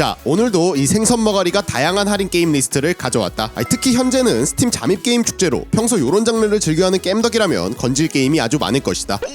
자 오늘도 이 생선 머가리가 다양한 할인 게임 리스트를 가져왔다. 아니, 특히 현재는 스팀 잠입 게임 축제로 평소 요런 장르를 즐겨하는 겜덕이라면 건질 게임이 아주 많을 것이다. 오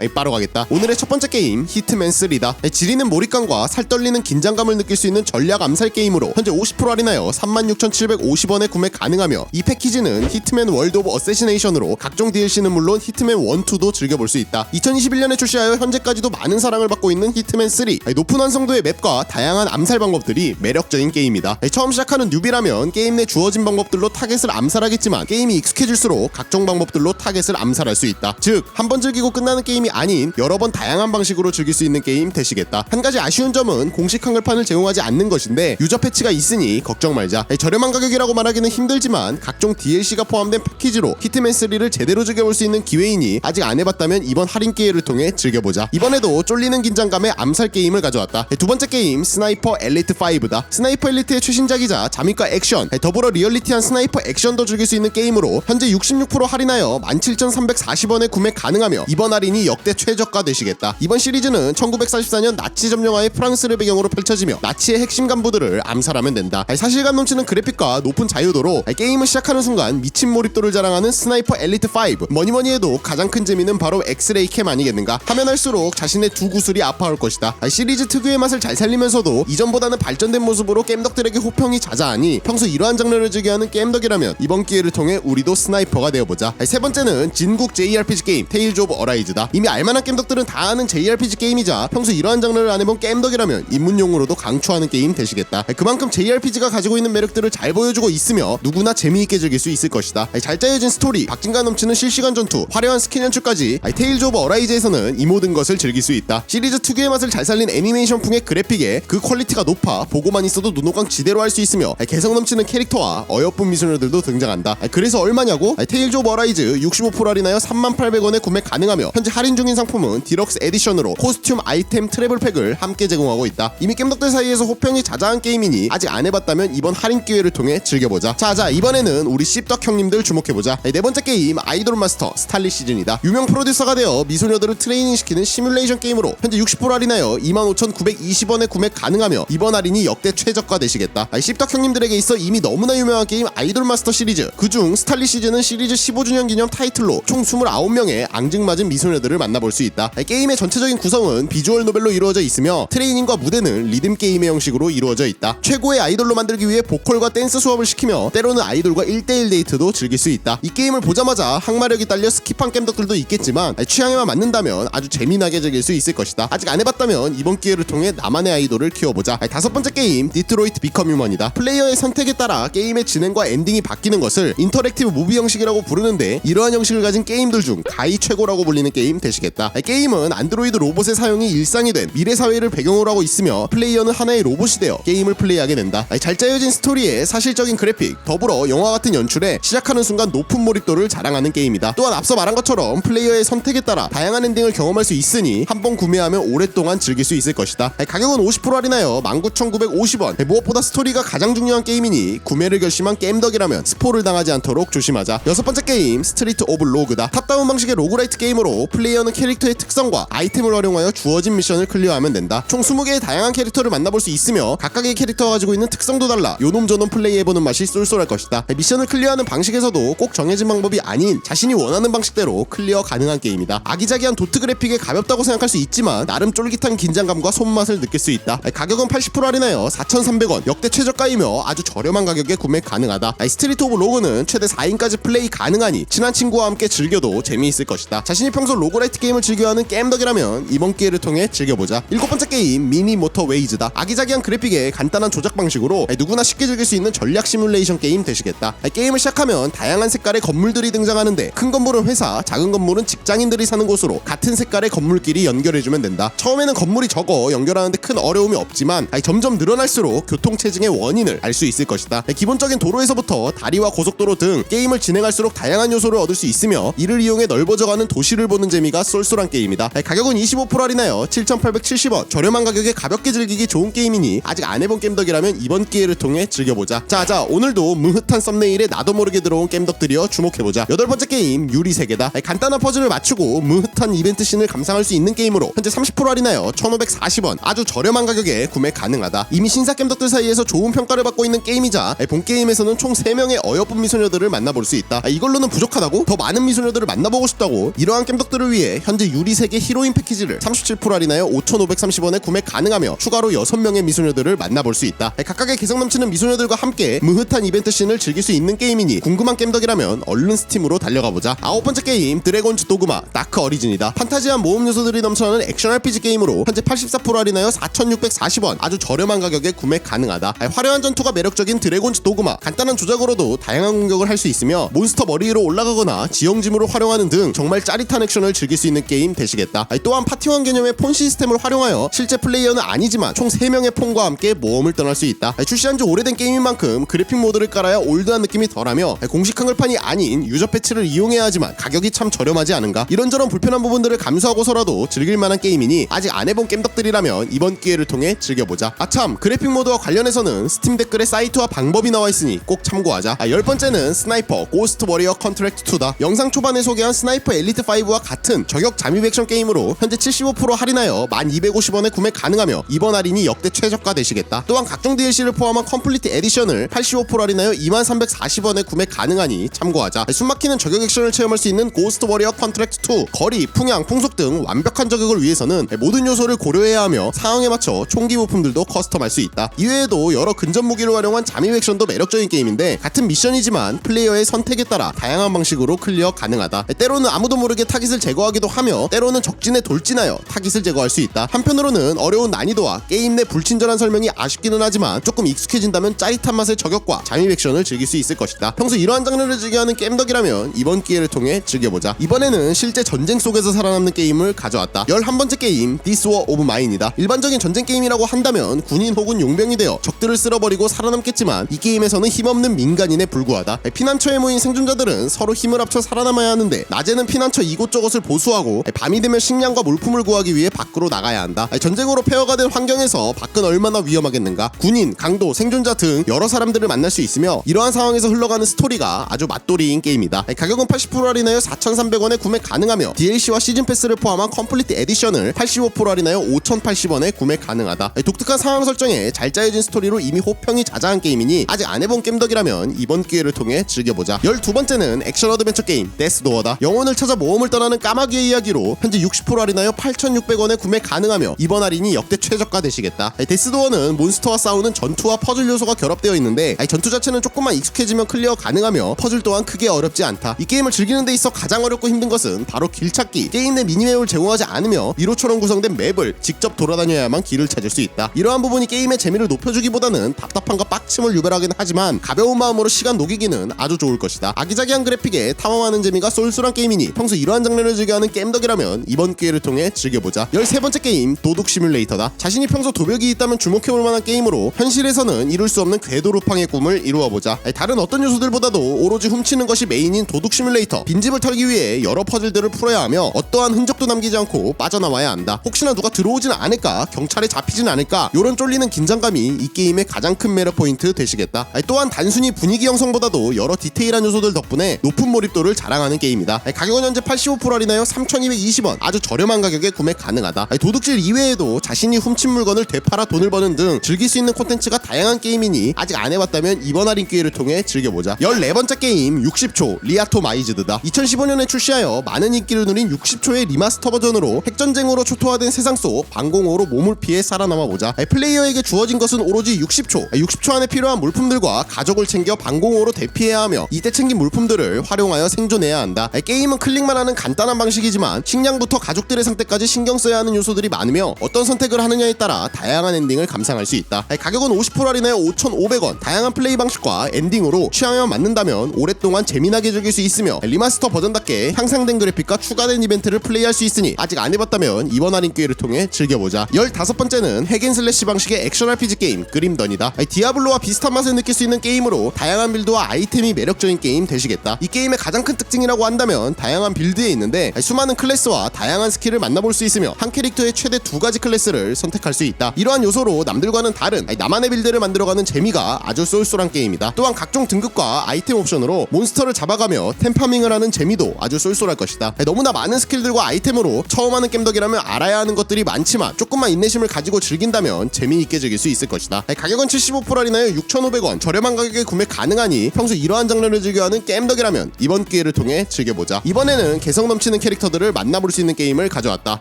아이, 빠로 가겠다. 오늘의 첫 번째 게임 히트맨 3다. 아이, 지리는 몰입감과 살떨리는 긴장감을 느낄 수 있는 전략 암살 게임으로 현재 50% 할인하여 36,750원에 구매 가능하며 이 패키지는 히트맨 월드 오브 어세시네이션으로 각종 DLC는 물론 히트맨 1, 2도 즐겨볼 수 있다. 2021년에 출시하여 현재까지도 많은 사랑을 받고 있는 히트맨 3. 아이, 높은 완성도의 맵과 다양한 암살 방법들이 매력적인 게임이다. 처음 시작하는 뉴비라면 게임 내 주어진 방법들로 타겟을 암살하겠지만 게임이 익숙해질수록 각종 방법들로 타겟을 암살할 수 있다. 즉, 한 번 즐기고 끝나는 게임이 아닌 여러 번 다양한 방식으로 즐길 수 있는 게임 되시겠다. 한 가지 아쉬운 점은 공식 한글판을 제공하지 않는 것인데 유저 패치가 있으니 걱정 말자. 아니, 저렴한 가격이라고 말하기는 힘들지만 각종 DLC가 포함된 패키지로 히트맨 3를 제대로 즐겨볼 수 있는 기회이니 아직 안 해봤다면 이번 할인 기회를 통해 즐겨보자. 이번에도 쫄리는 긴장감의 암살 게임을 가져왔다. 두 번째 게임 스나이퍼 엘리트 5다. 스나이퍼 엘리트의 최신작이자 잠입과 액션, 더불어 리얼리티한 스나이퍼 액션도 즐길 수 있는 게임으로 현재 66% 할인하여 17,340원에 구매 가능하며 이번 할인이 역대 최저가 되시겠다. 이번 시리즈는 1944년 나치 점령하의 프랑스를 배경으로 펼쳐지며 나치의 핵심 간부들을 암살하면 된다. 사실감 넘치는 그래픽과 높은 자유도로 게임을 시작하는 순간 미친 몰입도를 자랑하는 스나이퍼 엘리트 5. 뭐니뭐니 해도 가장 큰 재미는 바로 엑스레이 캠 아니겠는가? 하면 할수록 자신의 두 구슬이 아파올 것이다. 시리즈 특유의 맛을 잘 살리면서도 이전보다는 발전된 모습으로 겜덕들에게 호평이 자자하니 평소 이러한 장르를 즐겨하는 겜덕이라면 이번 기회를 통해 우리도 스나이퍼가 되어보자. 세 번째는 진국 JRPG 게임 테일즈 오브 어라이즈다. 이미 알만한 겜덕들은 다 아는 JRPG 게임이자 평소 이러한 장르를 안 해본 겜덕이라면 입문용으로도 강추하는 게임 되시겠다. 그만큼 JRPG가 가지고 있는 매력들을 잘 보여주고 있으며 누구나 재미있게 즐길 수 있을 것이다. 잘 짜여진 스토리, 박진감 넘치는 실시간 전투, 화려한 스킨 연출까지 테일즈 오브 어라이즈에서는 이 모든 것을 즐길 수 있다. 시리즈 특유의 맛을 잘 살린 애니메이션풍의 그래픽에 그 퀄리티가 높아 보고만 있어도 눈호강 지대로 할 수 있으며 개성 넘치는 캐릭터와 어여쁜 미소녀들도 등장한다. 그래서 얼마냐고? 테일즈 오브 어라이즈 65% 할인하여 3800원에 구매 가능하며 현재 할인 중인 상품은 디럭스 에디션으로 코스튬 아이템 트래블 팩을 함께 제공하고 있다. 이미 겜덕들 사이에서 호평이 자자한 게임이니 아직 안 해봤다면 이번 할인 기회를 통해 즐겨보자. 자자 이번에는 우리 씹덕 형님들 주목해보자. 네 번째 게임 아이돌 마스터 스탈리 시즌이다. 유명 프로듀서가 되어 미소녀들을 트레이닝 시키는 시뮬레이션 게임으로 현재 60% 할인하여 25,920원에 구매 가능하며 이번 할인이 역대 최저가 되시겠다. 아이, 씹덕 형님들에게 있어 이미 너무나 유명한 게임 아이돌 마스터 시리즈. 그중 스탈리 시즌은 시리즈 15주년 기념 타이틀로 총 29명의 앙증맞은 미소녀들을 만나볼 수 있다. 게임의 전체적인 구성은 비주얼 노벨로 이루어져 있으며 트레이닝과 무대는 리듬 게임의 형식으로 이루어져 있다. 최고의 아이돌로 만들기 위해 보컬과 댄스 수업을 시키며 때로는 아이돌과 1대1 데이트도 즐길 수 있다. 이 게임을 보자마자 항마력이 딸려 스킵한 겜덕들도 있겠지만 취향에만 맞는다면 아주 재미나게 즐길 수 있을 것이다. 아직 안 해봤다면 이번 기회를 통해 나만의 아이돌을 키워보자. 다섯 번째 게임 디트로이트 비컴 휴먼이다. 플레이어의 선택에 따라 게임의 진행과 엔딩이 바뀌는 것을 인터랙티브 무비 형식이라고 부르는데 이러한 형식을 가진 게임들 중 가히 최고라고 불리는 게임 되시겠다. 게임은 안드로이드 로봇의 사용이 일상이 된 미래 사회를 배경으로 하고 있으며 플레이어는 하나의 로봇이 되어 게임을 플레이하게 된다. 잘 짜여진 스토리에 사실적인 그래픽, 더불어 영화 같은 연출에 시작하는 순간 높은 몰입도를 자랑하는 게임이다. 또한 앞서 말한 것처럼 플레이어의 선택에 따라 다양한 엔딩을 경험할 수 있으니 한 번 구매하면 오랫동안 즐길 수 있을 것이다. 가격은 50% 할인하여 19,950원. 아이, 무엇보다 스토리가 가장 중요한 게임이니 구매를 결심한 게임덕이라면 스포를 당하지 않도록 조심하자. 여섯 번째 게임 스트리트 오브 로그다. 탑다운 방식의 로그라이트 게임으로 플레이어 는 캐릭터의 특성과 아이템을 활용하여 주어진 미션을 클리어하면 된다. 총 20개의 다양한 캐릭터를 만나볼 수 있으며 각각의 캐릭터가 가지고 있는 특성도 달라 요놈 저놈 플레이해보는 맛이 쏠쏠할 것이다. 미션을 클리어하는 방식에서도 꼭 정해진 방법이 아닌 자신이 원하는 방식대로 클리어 가능한 게임이다. 아기자기한 도트 그래픽에 가볍다고 생각할 수 있지만 나름 쫄깃한 긴장감과 손맛을 느낄 수 있다. 가격은 80% 할인하여 4,300원 역대 최저가이며 아주 저렴한 가격에 구매 가능하다. 스트리트 오브 로그는 최대 4인까지 플레이 가능하니 친한 친구와 함께 즐겨도 재미있을 것이다. 자신이 평소 로그라이 트 게임을 즐겨하는 게임덕이라면 이번 기회를 통해 즐겨보자. 일곱 번째 게임 미니 모터 웨이즈다. 아기자기한 그래픽에 간단한 조작 방식으로 누구나 쉽게 즐길 수 있는 전략 시뮬레이션 게임 되시겠다. 게임을 시작하면 다양한 색깔의 건물들이 등장하는데 큰 건물은 회사, 작은 건물은 직장인들이 사는 곳으로 같은 색깔의 건물끼리 연결해주면 된다. 처음에는 건물이 적어 연결하는데 큰 어려움이 없지만 점점 늘어날수록 교통 체증의 원인을 알 수 있을 것이다. 기본적인 도로에서부터 다리와 고속도로 등 게임을 진행할수록 다양한 요소를 얻을 수 있으며 이를 이용해 넓어져가는 도시를 보는 재미가 쏠쏠한 게임이다. 가격은 25% 할인하여 7,870원. 저렴한 가격에 가볍게 즐기기 좋은 게임이니 아직 안 해본 겜덕이라면 이번 기회를 통해 즐겨보자. 자자 오늘도 무흐한 썸네일에 나도 모르게 들어온 겜덕들이여 주목해보자. 여덟 번째 게임 유리 세계다. 간단한 퍼즐을 맞추고 무흐한 이벤트 씬을 감상할 수 있는 게임으로 현재 30% 할인하여 1,540원. 아주 저렴한 가격에 구매 가능하다. 이미 신사 겜덕들 사이에서 좋은 평가를 받고 있는 게임이자 본 게임에서는 총 3명의 어여쁜 미소녀들을 만나볼 수 있다. 이걸로는 부족하다고? 더 많은 미소녀들을 만나보고 싶다고? 이러한 겜덕들을 위해 현재 유리 세계 히로인 패키지를 37% 할인하여 5,530원에 구매 가능하며 추가로 6명의 미소녀들을 만나볼 수 있다. 각각의 개성 넘치는 미소녀들과 함께 무흐한 이벤트 씬을 즐길 수 있는 게임이니 궁금한 겜덕이라면 얼른 스팀으로 달려가 보자. 아홉 번째 게임 드래곤즈 도그마 다크 어리진이다. 판타지한 모험 요소들이 넘쳐나는 액션 RPG 게임으로 현재 84% 할인하여 4,640원 아주 저렴한 가격에 구매 가능하다. 화려한 전투가 매력적인 드래곤즈 도그마 간단한 조작으로도 다양한 공격을 할 수 있으며 몬스터 머리 위로 올라가거나 지형지물을 활용하는 등 정말 짜릿한 액션을 즐길 수 있는 게임 되시겠다. 또한 파티원 개념의 폰 시스템을 활용하여 실제 플레이어는 아니지만 총 3명의 폰과 함께 모험을 떠날 수 있다. 출시한 지 오래된 게임인 만큼 그래픽 모드를 깔아야 올드한 느낌이 덜하며 공식 한글판이 아닌 유저 패치를 이용해야 하지만 가격이 참 저렴하지 않은가? 이런저런 불편한 부분들을 감수하고서라도 즐길 만한 게임이니 아직 안 해본 겜덕들이라면 이번 기회를 통해 즐겨보자. 아참 그래픽 모드와 관련해서는 스팀 댓글에 사이트와 방법이 나와 있으니 꼭 참고하자. 아, 열 번째는 스나이퍼 고스트 워리어 컨트랙트 2다. 영상 초반에 소개한 스나이퍼 엘리트 5와 같은 저격 잠입 액션 게임으로 현재 75% 할인하여 1250원에 구매 가능하며 이번 할인이 역대 최저가 되시겠다. 또한 각종 DLC를 포함한 컴플리트 에디션을 85% 할인하여 2340원에 구매 가능하니 참고하자. 숨막히는 저격 액션을 체험할 수 있는 고스트 워리어 컨트랙트 2 거리, 풍향, 풍속 등 완벽한 저격을 위해서는 모든 요소를 고려해야 하며 상황에 맞춰 총기 부품들도 커스텀할 수 있다. 이외에도 여러 근접 무기를 활용한 잠입 액션도 매력적인 게임인데 같은 미션이지만 플레이어의 선택에 따라 다양한 방식으로 클리어 가능하다. 때로는 아무도 모르게 타깃을 제거하기 도 하며 때로는 적진에 돌진하여 타깃을 제거할 수 있다. 한편으로는 어려운 난이도와 게임 내 불친절한 설명이 아쉽기는 하지만 조금 익숙해진다면 짜릿한 맛의 저격과 잠입 액션을 즐길 수 있을 것이다. 평소 이러한 장르를 즐겨하는 겜덕이라면 이번 기회를 통해 즐겨보자. 이번에는 실제 전쟁 속에서 살아남는 게임을 가져왔다. 11번째 게임 This War of Mine이다. 일반적인 전쟁 게임이라고 한다면 군인 혹은 용병이 되어 적들을 쓸어버리고 살아남겠지만 이 게임에서는 힘없는 민간인에 불과하다. 피난처에 모인 생존자들은 서로 힘을 합쳐 살아남아야 하는데 낮에는 피난처 이곳저곳을 보수 하고 밤이 되면 식량과 물품을 구하기 위해 밖으로 나가야 한다. 전쟁으로 폐허가 된 환경에서 밖은 얼마나 위험하겠는가. 군인, 강도, 생존자 등 여러 사람들을 만날 수 있으며 이러한 상황에서 흘러가는 스토리가 아주 맛돌이인 게임이다. 가격은 80% 할인하여 4,300원에 구매 가능하며 DLC와 시즌 패스를 포함한 컴플리트 에디션을 85% 할인하여 5,080원에 구매 가능하다. 독특한 상황 설정에 잘 짜여진 스토리로 이미 호평이 자자한 게임이니 아직 안 해본 겜덕이라면 이번 기회를 통해 즐겨보자. 12번째는 액션 어드벤처 게임 데스도어다. 영혼을 찾아 모험을 떠나는 까마귀 의 이야기로 현재 60% 할인하여 8,600원에 구매 가능하며 이번 할인이 역대 최저가 되시겠다. 데스도어는 몬스터와 싸우는 전투와 퍼즐 요소가 결합되어 있는데 전투 자체는 조금만 익숙해지면 클리어 가능하며 퍼즐 또한 크게 어렵지 않다. 이 게임을 즐기는 데 있어 가장 어렵고 힘든 것은 바로 길찾기. 게임 내 미니맵을 제공하지 않으며 미로처럼 구성된 맵을 직접 돌아다녀야만 길을 찾을 수 있다. 이러한 부분이 게임의 재미를 높여주기보다는 답답함과 빡침을 유발하긴 하지만 가벼운 마음으로 시간 녹이기는 아주 좋을 것이다. 아기자기한 그래픽에 탐험하는 재미가 쏠쏠한 게임이니 평소 이러한 장르를 즐겨하는 게임덕이라면 이번 기회를 통해 즐겨보자. 13번째 게임 도둑 시뮬레이터다. 자신이 평소 도벽이 있다면 주목해볼 만한 게임으로 현실에서는 이룰 수 없는 궤도 루팡의 꿈을 이루어보자. 다른 어떤 요소들보다도 오로지 훔치는 것이 메인인 도둑 시뮬레이터. 빈집을 털기 위해 여러 퍼즐들을 풀어야 하며 어떠한 흔적도 남기지 않고 빠져나와야 한다. 혹시나 누가 들어오진 않을까, 경찰에 잡히진 않을까, 요런 쫄리는 긴장감이 이 게임의 가장 큰 매력 포인트 되시겠다. 또한 단순히 분위기 형성보다도 여러 디테일한 요소들 덕분에 높은 몰입도를 자랑하는 게임이다. 가격은 현재 85% 할인하여 3,220원. 아주 저렴한 가격에 구매 가능하다. 도둑질 이외에도 자신이 훔친 물건을 되팔아 돈을 버는 등 즐길 수 있는 콘텐츠가 다양한 게임이니 아직 안 해봤다면 이번 할인 기회를 통해 즐겨보자. 14번째 게임 60초 리아토 마이즈드다. 2015년에 출시하여 많은 인기를 누린 60초의 리마스터 버전으로 핵전쟁으로 초토화된 세상 속 방공호로 몸을 피해 살아남아 보자. 플레이어에게 주어진 것은 오로지 60초. 60초 안에 필요한 물품들과 가족을 챙겨 방공호로 대피해야 하며 이때 챙긴 물품들을 활용하여 생존해야 한다. 게임은 클릭만 하는 간단한 방식 이지만 식량부터 가족들의 상태까지 신경 써야 하는 요소들이 많으며 어떤 선택을 하느냐에 따라 다양한 엔딩을 감상할 수 있다. 가격은 50% 할인하여 5,500원. 다양한 플레이 방식과 엔딩으로 취향에 맞는다면 오랫동안 재미나게 즐길 수 있으며 리마스터 버전답게 향상된 그래픽과 추가된 이벤트를 플레이할 수 있으니 아직 안 해봤다면 이번 할인 기회를 통해 즐겨보자. 15번째는 핵앤슬래시 방식의 액션 RPG 게임 그림던이다. 디아블로와 비슷한 맛을 느낄 수 있는 게임으로 다양한 빌드와 아이템이 매력적인 게임 되시겠다. 이 게임의 가장 큰 특징이라고 한다면 다양한 빌드에 있는데 수많은 클래스와 다양한 스킬을 만나볼 수 있으며 한 캐릭터의 최대 두 가지 클래스를 선택할 수 있다. 이러한 요소로 남들과는 다른 나만의 빌드를 만들어가는 재미가 아주 쏠쏠한 게임이다. 또한 각종 등급과 아이템 옵션으로 몬스터를 잡아가며 템파밍을 하는 재미도 아주 쏠쏠할 것이다. 너무나 많은 스킬들과 아이템으로 처음 하는 겜덕이라면 알아야 하는 것들이 많지만 조금만 인내심을 가지고 즐긴다면 재미있게 즐길 수 있을 것이다. 가격은 75% 할인하여 6,500원 저렴한 가격에 구매 가능하니 평소 이러한 장르를 즐겨하는 겜덕이라면 이번 기회를 통해 즐겨보자. 이번에는 개성 넘치는 캐릭터 들을 만나볼 수 있는 게임을 가져왔다.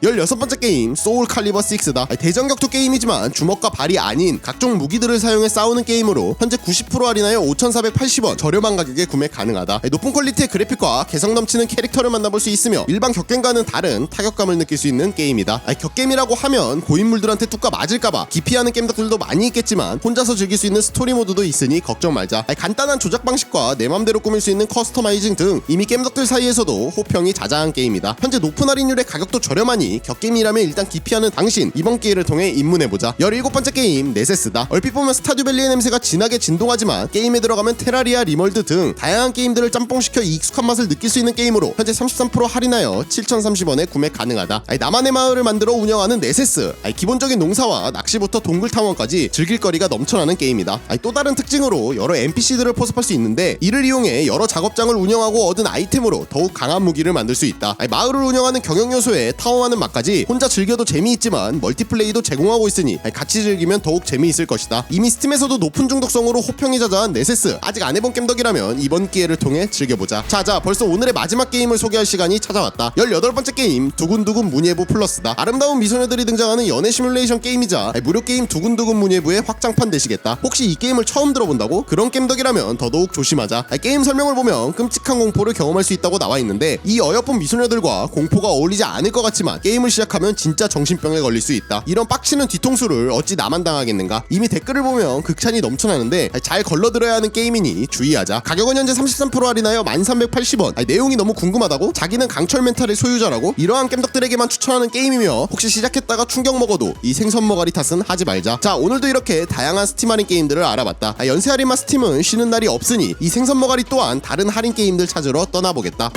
16번째 게임 소울 칼리버 6다. 대전격투 게임이지만 주먹과 발이 아닌 각종 무기들을 사용해 싸우는 게임으로 현재 90% 할인하여 5,480원 저렴한 가격에 구매 가능하다. 높은 퀄리티의 그래픽과 개성 넘치는 캐릭터를 만나볼 수 있으며 일반 격겜과는 다른 타격감을 느낄 수 있는 게임이다. 격겜이라고 하면 고인물들한테 뚝까 맞을까봐 기피하는 게임들도 많이 있겠지만 혼자서 즐길 수 있는 스토리 모드도 있으니 걱정 말자. 간단한 조작 방식과 내 맘대로 꾸밀 수 있는 커스터마이징 등 이미 게임덕들 사이에서도 호평이 자자한 게임이다. 현재 높은 할인율의 가격도 저렴하니 격게임이라면 일단 기피하는 당신 이번 기회를 통해 입문해보자. 17번째 게임 네세스다. 얼핏 보면 스타듀밸리의 냄새가 진하게 진동하지만 게임에 들어가면 테라리아 리멀드 등 다양한 게임들을 짬뽕시켜 익숙한 맛을 느낄 수 있는 게임으로 현재 33% 할인하여 7,030원에 구매 가능하다. 아니, 나만의 마을을 만들어 운영하는 네세스. 아니, 기본적인 농사와 낚시부터 동굴 탐험까지 즐길 거리가 넘쳐나는 게임이다. 아니, 또 다른 특징으로 여러 NPC들을 포섭할 수 있는데 이를 이용해 여러 작업장을 운영하고 얻은 아이템으로 더욱 강한 무기를 만들 수 있다. 아니, 마을을 운영하는 경영 요소에 타워하는 맛까지 혼자 즐겨도 재미있지만 멀티플레이도 제공하고 있으니 같이 즐기면 더욱 재미있을 것이다. 이미 스팀에서도 높은 중독성으로 호평이 자자한 네세스 아직 안 해본 겜덕이라면 이번 기회를 통해 즐겨보자. 자자 벌써 오늘의 마지막 게임을 소개할 시간이 찾아왔다. 18번째 게임 두근두근 문예부 플러스다. 아름다운 미소녀들이 등장하는 연애 시뮬레이션 게임이자 무료 게임 두근두근 문예부의 확장판 되시겠다. 혹시 이 게임을 처음 들어본다고? 그런 겜덕이라면 더더욱 조심하자. 게임 설명을 보면 끔찍한 공포를 경험할 수 있다고 나와 있는데 이 어여쁜 미소녀들 과 공포가 어울리지 않을 것 같지만 게임을 시작하면 진짜 정신병에 걸릴 수 있다. 이런 빡치는 뒤통수를 어찌 나만 당하겠는가? 이미 댓글을 보면 극찬이 넘쳐나는데 잘 걸러들어야 하는 게임이니 주의하자. 가격은 현재 33% 할인하여 1380원. 아니, 내용이 너무 궁금하다고? 자기는 강철 멘탈의 소유자라고? 이러한 겜덕들에게만 추천하는 게임이며 혹시 시작했다가 충격 먹어도 이 생선 머가리 탓은 하지 말자. 자 오늘도 이렇게 다양한 스팀 할인 게임들을 알아봤다. 아, 연세 할인마 스팀은 쉬는 날이 없으니 이 생선 머가리 또한 다른 할인 게임들 찾으러 떠나보겠다.